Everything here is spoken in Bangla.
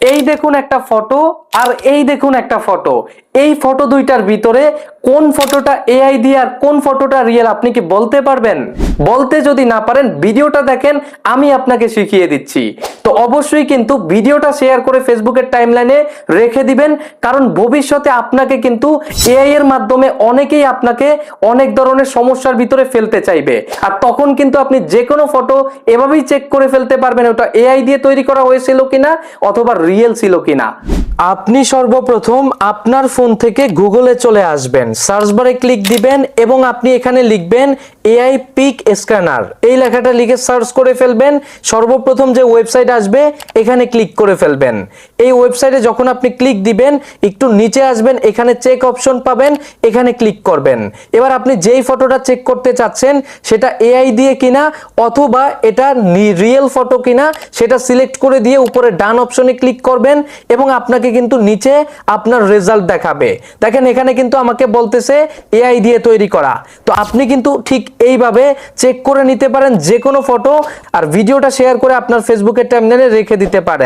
এই দেখুন একটা ফটো আর এই দেখুন একটা ফটো এই ফটো দুইটার ভিতরে কোন ফটোটা এআই দিয়ে আর কোন ফটোটা রিয়েল আপনি কি বলতে পারবেন? বলতে যদি না পারেন, ভিডিওটা দেখেন, আমি আপনাকে শিখিয়ে দিচ্ছি। তো অবশ্যই কিন্তু ভিডিওটা শেয়ার করে ফেসবুকের টাইমলাইনে রেখে দিবেন। কারণ ভবিষ্যতে আপনাকে কিন্তু এআই এর মাধ্যমে অনেকেই আপনাকে অনেক ধরনের সমস্যার ভিতরে ফেলতে চাইবে। আর তখন কিন্তু আপনি যে কোনো ফটো এভাবেই চেক করে ফেলতে পারবেন, ওটা এআই দিয়ে তৈরি করা হয়েছিল কিনা অথবা রিয়েল ছিল কিনা। আপনি সর্বপ্রথম আপনার ফোন থেকে গুগলে চলে আসবেন। সার্চ বারে ক্লিক দিবেন এবং আপনি এখানে লিখবেন এআই পিক স্ক্যানার। এই লেখাটা লিখে সার্চ করে ফেলবেন। সর্বপ্রথম যে ওয়েবসাইট আসবে, এখানে ক্লিক করে ফেলবেন। এই ওয়েবসাইটে যখন আপনি ক্লিক দিবেন, একটু নিচে আসবেন, এখানে চেক অপশন পাবেন, এখানে ক্লিক করবেন। এবার আপনি যেই ফটোটা চেক করতে চাচ্ছেন, সেটা এআই দিয়ে কিনা অথবা এটা রিয়েল ফটো কিনা, সেটা সিলেক্ট করে দিয়ে উপরে ডান অপশনে ক্লিক করবেন এবং আপনাকে কিন্তু নিচে আপনার রেজাল্ট দেখাবে। দেখেন, এখানে কিন্তু আমাকে বলতেছে এআই দিয়ে তৈরি করা। তো আপনি কিন্তু ঠিক এইভাবে চেক করে নিতে পারেন যে কোনো ফটো আর ভিডিওটা শেয়ার করে আপনার ফেসবুকের টাইমলাইনে রেখে দিতে পারেন।